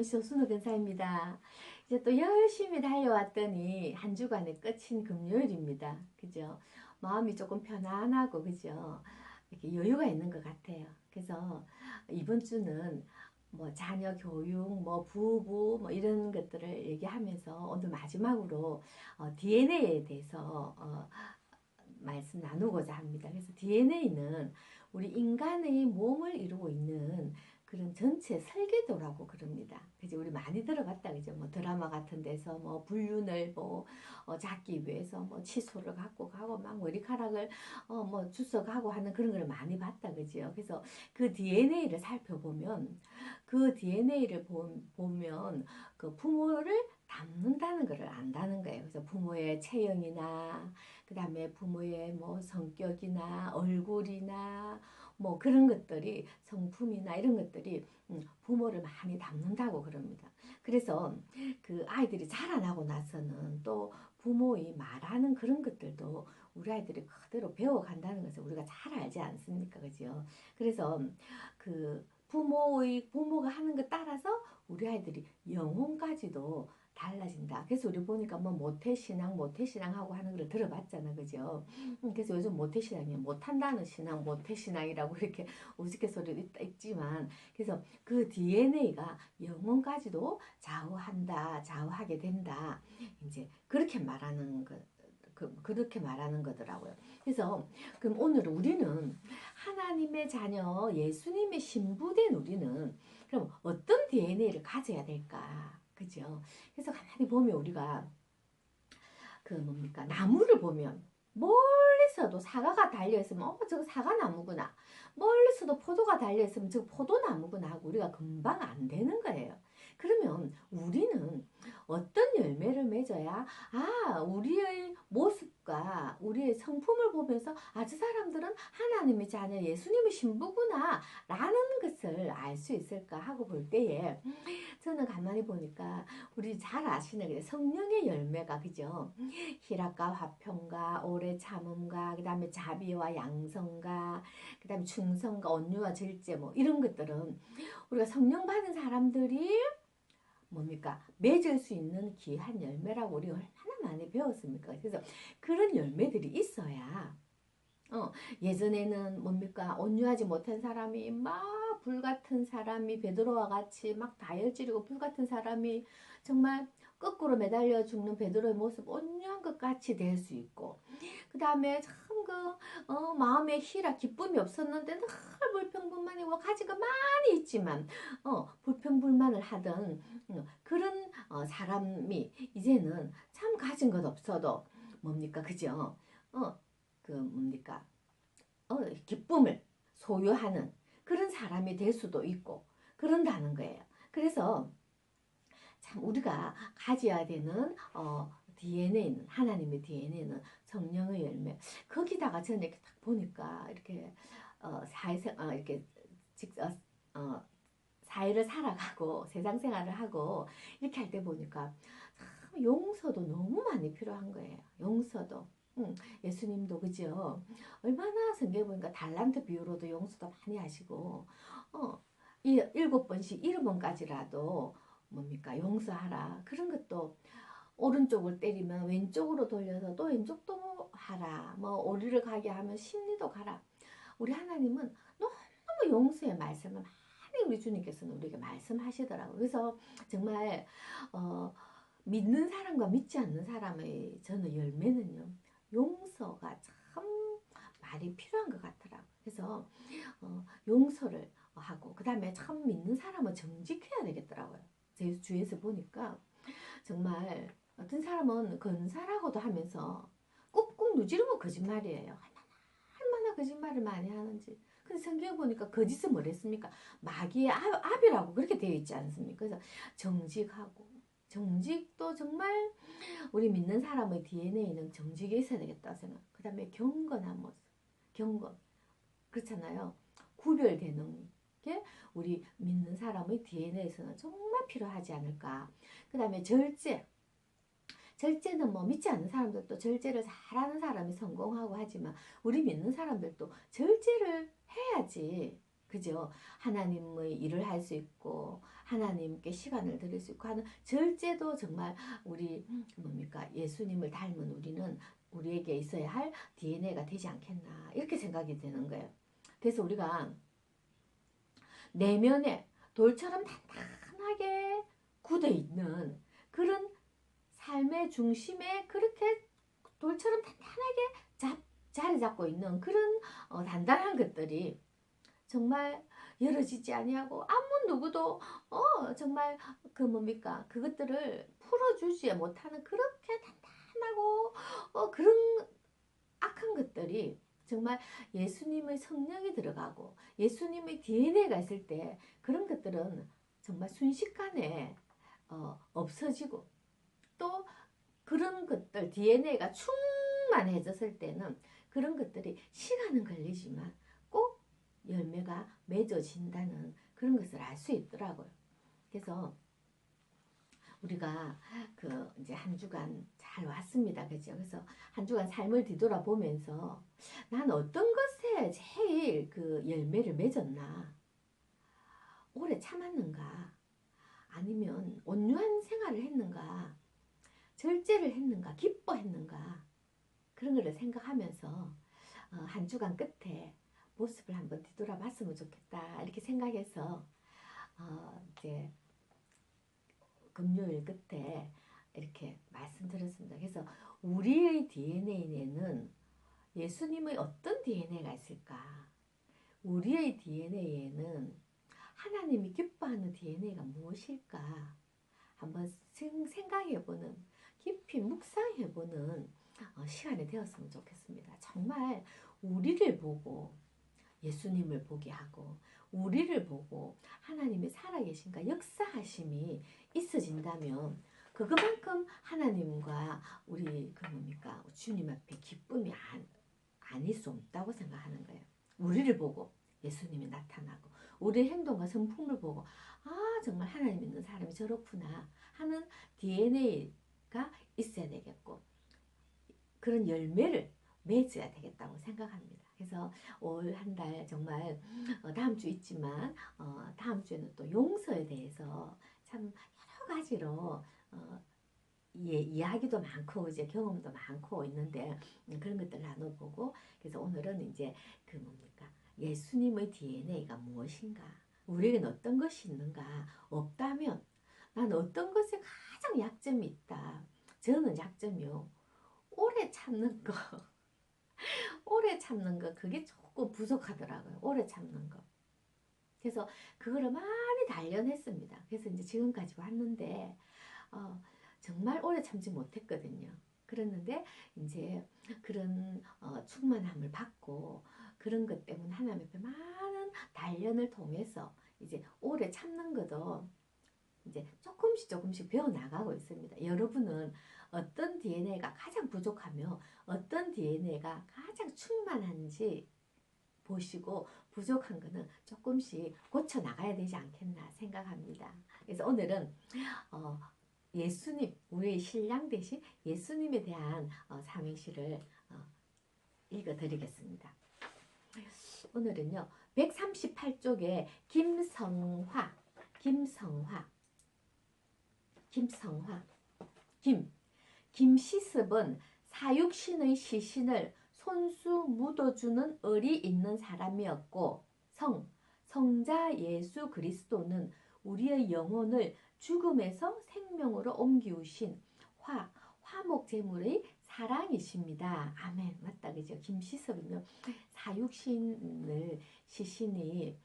하면서 순우 근사입니다. 이제 또 열심히 달려왔더니 한 주간의 끝인 금요일입니다. 그죠? 마음이 조금 편안하고 그죠? 이렇게 여유가 있는 것 같아요. 그래서 이번 주는 뭐 자녀 교육, 뭐 부부, 뭐 이런 것들을 얘기하면서 오늘 마지막으로 어, DNA에 대해서 어, 말씀 나누고자 합니다. 그래서 DNA는 우리 인간의 몸을 이루고 있는 그런 전체 설계도라고 그럽니다. 그지 우리 많이 들어봤다 그죠? 뭐 드라마 같은 데서 뭐 불륜을 뭐 어, 잡기 위해서 뭐 칫솔을 갖고 가고 막 머리카락을 어, 뭐 주석하고 하는 그런 걸 많이 봤다 그죠? 그래서 그 DNA를 살펴보면 그 DNA를 보, 보면 그 부모를 닮는다는 것을 안다는 거예요. 그래서 부모의 체형이나 그 다음에 부모의 뭐 성격이나 얼굴이나 뭐 그런 것들이 성품이나 이런 것들이 음, 부모를 많이 닮는다고 그럽니다. 그래서 그 아이들이 자라나고 나서는 또 부모의 말하는 그런 것들도 우리 아이들이 그대로 배워간다는 것을 우리가 잘 알지 않습니까? 그죠? 그래서 그 부모의 부모가 하는 것 따라서 우리 아이들이 영혼까지도 달라진다. 그래서 우리 보니까 뭐 모태신앙, 모태신앙 하고 하는 걸 들어봤잖아. 그죠? 음, 그래서 요즘 모태신앙이 못한다는 신앙, 모태신앙이라고 이렇게 우스갯소리도 있, 있지만, 그래서 그 DNA가 영혼까지도 좌우한다, 좌우하게 된다. 이제 그렇게 말하는 것. 그, 그렇게 말하는 거더라고요. 그래서 그럼 오늘 우리는 하나님의 자녀, 예수님의 신부된 우리는 그럼 어떤 DNA를 가져야 될까? 그죠? 그래서 가만히 보면 우리가 그 뭡니까? 나무를 보면 멀리서도 사과가 달려있으면 어 저거 사과나무구나. 멀리서도 포도가 달려있으면 저거 포도나무구나 하고 우리가 금방 안 되는 거예요. 그러면 우리는 어떤 열매를 맺어야 아 우리의 모습과 우리의 성품을 보면서 아저 사람들은 하나님의 자녀 예수님의 신부구나 라는 것을 알 수 있을까 하고 볼 때에 저는 가만히 보니까 우리 잘 아시는 성령의 열매가 그죠? 희락과 화평과 오래 참음과 그 다음에 자비와 양성과 그 다음에 충성과 온유와 절제 뭐 이런 것들은 우리가 성령 받은 사람들이 뭡니까? 맺을 수 있는 귀한 열매라고 우리 얼마나 많이 배웠습니까? 그래서 그런 열매들이 있어야 어, 예전에는 뭡니까? 온유하지 못한 사람이 막 불같은 사람이 베드로와 같이 막 다혈질이고 불같은 사람이 정말 거꾸로 매달려 죽는 베드로의 모습 온유한 것 같이 될 수 있고 그 다음에 참그 어, 마음에 희라 기쁨이 없었는데 늘 불평불만이고 가지가 많이 있지만 어, 불평불만을 하던 어, 그런 어, 사람이 이제는 참 가진 것 없어도 뭡니까 그죠? 어, 그 뭡니까? 어, 기쁨을 소유하는 그런 사람이 될 수도 있고 그런다는 거예요. 그래서 참 우리가 가져야 되는 어, DNA는 하나님의 DNA는 성령의 열매. 거기다가 저는 이렇게 딱 보니까 이렇게 어, 사회생 어, 이렇게 직 어, 어, 사회를 살아가고 세상 생활을 하고 이렇게 할 때 보니까 참 용서도 너무 많이 필요한 거예요. 용서도. 응, 예수님도 그죠? 얼마나 성경 보니까 달란트 비유로도 용서도 많이 하시고, 어, 이 일곱 번씩 일곱 번까지라도 뭡니까 용서하라 그런 것도 오른쪽을 때리면 왼쪽으로 돌려서 또 왼쪽도 하라. 뭐 오리를 가게 하면 심리도 가라. 우리 하나님은 너무 용서의 말씀을 많이 우리 주님께서는 우리에게 말씀하시더라고요. 그래서 정말 어, 믿는 사람과 믿지 않는 사람의 저는 열매는요. 용서가 참 말이 필요한 것 같더라고요. 그래서 어, 용서를 하고 그 다음에 참 믿는 사람은 정직해야 되겠더라고요. 제 주위에서 보니까 정말 어떤 사람은 건사라고도 하면서 꾹꾹 누지르면 거짓말이에요. 얼마나, 얼마나 거짓말을 많이 하는지. 근데 성경 보니까 거짓은 뭐랬습니까? 마귀의 압, 이라고 그렇게 되어 있지 않습니까? 그래서 정직하고 정직도 정말 우리 믿는 사람의 DNA는 정직에 있어야 되겠다 생각. 그 다음에 경건한 모습, 경건. 그렇잖아요. 구별되는 게 우리 믿는 사람의 DNA에서는 정말 필요하지 않을까. 그 다음에 절제. 절제는 뭐 믿지 않는 사람들도 절제를 잘하는 사람이 성공하고 하지만 우리 믿는 사람들도 절제를 해야지 그죠? 하나님의 일을 할 수 있고 하나님께 시간을 드릴 수 있고 하는 절제도 정말 우리 뭡니까 예수님을 닮은 우리는 우리에게 있어야 할 DNA가 되지 않겠나 이렇게 생각이 되는 거예요. 그래서 우리가 내면에 돌처럼 단단하게 굳어 있는 그런 삶의 중심에 그렇게 돌처럼 단단하게 잡, 자리 잡고 있는 그런 어, 단단한 것들이 정말 열어지지 아니하고 아무 누구도 어 정말 그 뭡니까? 그것들을 풀어주지 못하는 그렇게 단단하고 어 그런 악한 것들이 정말 예수님의 성령이 들어가고 예수님의 DNA가 있을 때 그런 것들은 정말 순식간에 어, 없어지고 또 그런 것들 DNA가 충만해졌을 때는 그런 것들이 시간은 걸리지만 꼭 열매가 맺어진다는 그런 것을 알 수 있더라고요. 그래서 우리가 그 이제 한 주간 잘 왔습니다. 그죠? 그래서 한 주간 삶을 뒤돌아보면서 난 어떤 것에 제일 그 열매를 맺었나? 오래 참았는가? 아니면 온유한 생활을 했는가? 절제를 했는가? 기뻐했는가? 그런 거를 생각하면서 어, 한 주간 끝에 모습을 한번 뒤돌아봤으면 좋겠다 이렇게 생각해서 어, 이제 금요일 끝에 이렇게 말씀드렸습니다. 그래서 우리의 DNA에는 예수님의 어떤 DNA가 있을까? 우리의 DNA에는 하나님이 기뻐하는 DNA가 무엇일까? 한번 생각해보는, 깊이 묵상해보는 어, 시간이 되었으면 좋겠습니다. 정말 우리를 보고 예수님을 보게 하고, 우리를 보고 하나님이 살아계신가 역사하심이 있어진다면 그것만큼 하나님과 우리 그 뭡니까 주님 앞에 기쁨이 안, 아닐 수 없다고 생각하는 거예요. 우리를 보고 예수님이 나타나고 우리 행동과 성품을 보고 아 정말 하나님 있는 사람이 저렇구나 하는 DNA가 있어야 되겠고 그런 열매를 맺어야 되겠다고 생각합니다. 그래서 올 한 달 정말 어, 다음 주 있지만 어, 다음 주에는 또 용서에 대해서 참 여러 가지로 어, 예, 이야기도 많고 이제 경험도 많고 있는데 음, 그런 것들 나눠보고 그래서 오늘은 이제 그 뭡니까? 예수님의 DNA가 무엇인가? 우리에게는 어떤 것이 있는가? 없다면 난 어떤 것에 가장 약점이 있다. 저는 약점이요. 오래 참는 거 오래 참는 거 그게 조금 부족하더라고요 오래 참는 거 그래서 그거를 많이 단련했습니다. 그래서 이제 지금까지 왔는데 어, 정말 오래 참지 못했거든요. 그랬는데 이제 그런 어, 충만함을 받고 그런 것 때문에 하나님 앞에 많은 단련을 통해서 이제 오래 참는 것도 이제 조금씩 조금씩 배워 나가고 있습니다. 여러분은 어떤 DNA가 가장 부족하며 어떤 DNA가 가장 충만한지 보시고 부족한 거는 조금씩 고쳐 나가야 되지 않겠나 생각합니다. 그래서 오늘은 어, 예수님, 우리의 신랑 대신 예수님에 대한 어, 삼행시를 어, 읽어드리겠습니다. 오늘은요, 138쪽에 김성화, 김성화, 김성화, 김, 김시습은 사육신의 시신을 손수 묻어주는 을이 있는 사람이었고 성, 성자 예수 그리스도는 우리의 영혼을 죽음에서 생명으로 옮기우신 화, 화목 제물의 사랑이십니다. 아멘. 맞다. 그죠? 김시섭이면 사육신을 시신이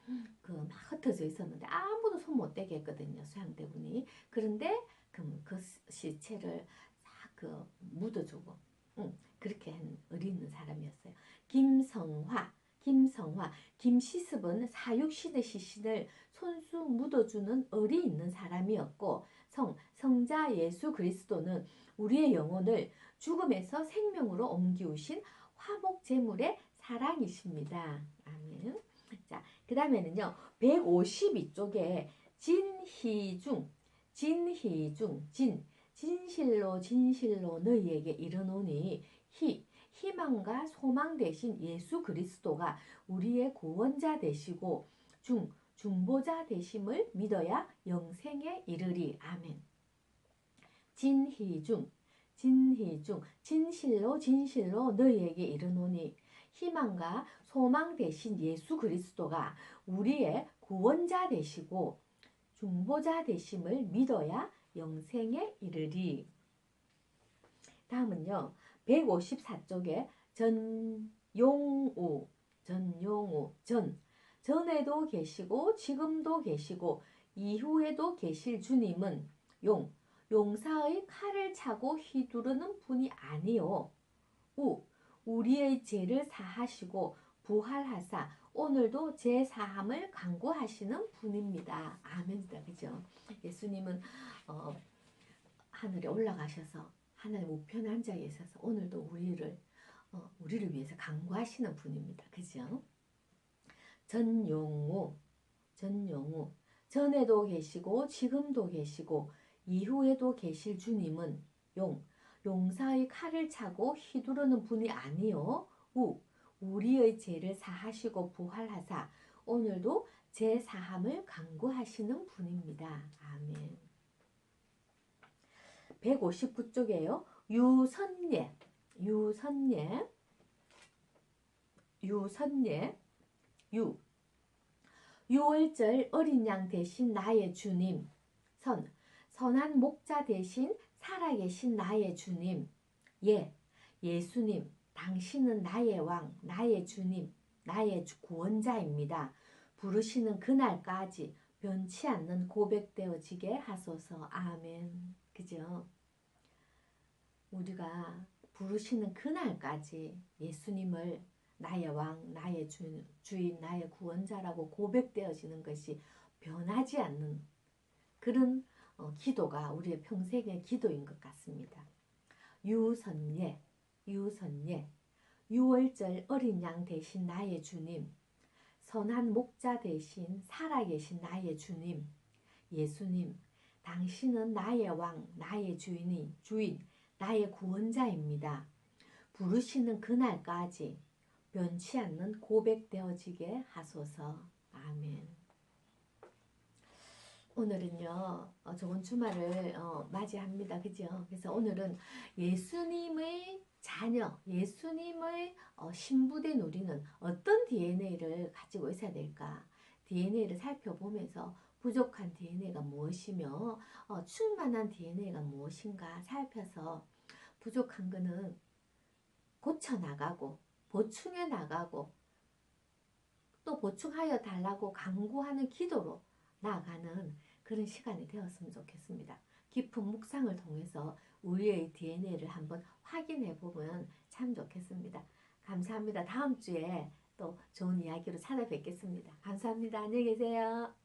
그 막 흩어져 있었는데 아무도 손 못 대게 했거든요. 수양대군이. 그런데 그, 그 시체를 싹그 묻어주고 응. 그렇게 한 의리 있는 사람이었어요. 김성화, 김성화, 김시습은 사육신의 시신을 손수 묻어주는 의리 있는 사람이었고 성, 성자 예수 그리스도는 우리의 영혼을 죽음에서 생명으로 옮기우신 화목 제물의 사랑이십니다. 아멘. 자, 그 다음에는요, 152쪽에 진희중, 진희 중, 진, 진실로 진실로 너희에게 이르노니 희, 희망과 소망 대신 예수 그리스도가 우리의 구원자 되시고 중 중보자 되심을 믿어야 영생에 이르리. 아멘. 진희 중 진희 중 진실로 진실로 너희에게 이르노니 희망과 소망 대신 예수 그리스도가 우리의 구원자 되시고 중보자 되심을 믿어야 영생에 이르리. 다음은요. 154쪽에 전용우 전용우 전 전에도 계시고 지금도 계시고 이후에도 계실 주님은 용 용사의 칼을 차고 휘두르는 분이 아니요 우 우리의 죄를 사하시고 부활하사 오늘도 제 사함을 강구하시는 분입니다. 아멘이다. 그죠? 예수님은 어, 하늘에 올라가셔서 하나님 우편에 앉아 계셔서 오늘도 우리를 어, 우리를 위해서 강구하시는 분입니다. 그죠? 전용우 전용우 전에도 계시고 지금도 계시고 이후에도 계실 주님은 용 용사의 칼을 차고 휘두르는 분이 아니요 우 우리의 죄를 사하시고 부활하사 오늘도 제 사함을 강구하시는 분입니다. 아멘. 159쪽에요. 유선예, 유선예, 유선예, 유. 유월절 어린 양 대신 나의 주님. 선, 선한 목자 대신 살아계신 나의 주님. 예, 예수님. 당신은 나의 왕, 나의 주님, 나의 구원자입니다. 부르시는 그날까지 변치 않는 고백되어지게 하소서. 아멘. 그죠? 우리가 부르시는 그날까지 예수님을 나의 왕, 나의 주, 주인, 나의 구원자라고 고백되어지는 것이 변하지 않는 그런 어, 기도가 우리의 평생의 기도인 것 같습니다. 유선예, 유선예, 유월절 어린 양 대신 나의 주님, 선한 목자 대신 살아계신 나의 주님, 예수님, 당신은 나의 왕, 나의 주인이, 주인, 나의 구원자입니다. 부르시는 그날까지 변치 않는 고백되어지게 하소서. 아멘. 오늘은요, 어, 좋은 주말을 어, 맞이합니다. 그죠? 그래서 오늘은 예수님의 자녀, 예수님의 어, 신부된 우리는 어떤 DNA를 가지고 있어야 될까? DNA를 살펴보면서 부족한 DNA가 무엇이며 어, 충만한 DNA가 무엇인가 살펴서 부족한 거는 고쳐 나가고 보충해 나가고 또 보충하여 달라고 강구하는 기도로 나아가는 그런 시간이 되었으면 좋겠습니다. 깊은 묵상을 통해서 우리의 DNA를 한번 확인해 보면 참 좋겠습니다. 감사합니다. 다음 주에 또 좋은 이야기로 찾아뵙겠습니다. 감사합니다. 안녕히 계세요.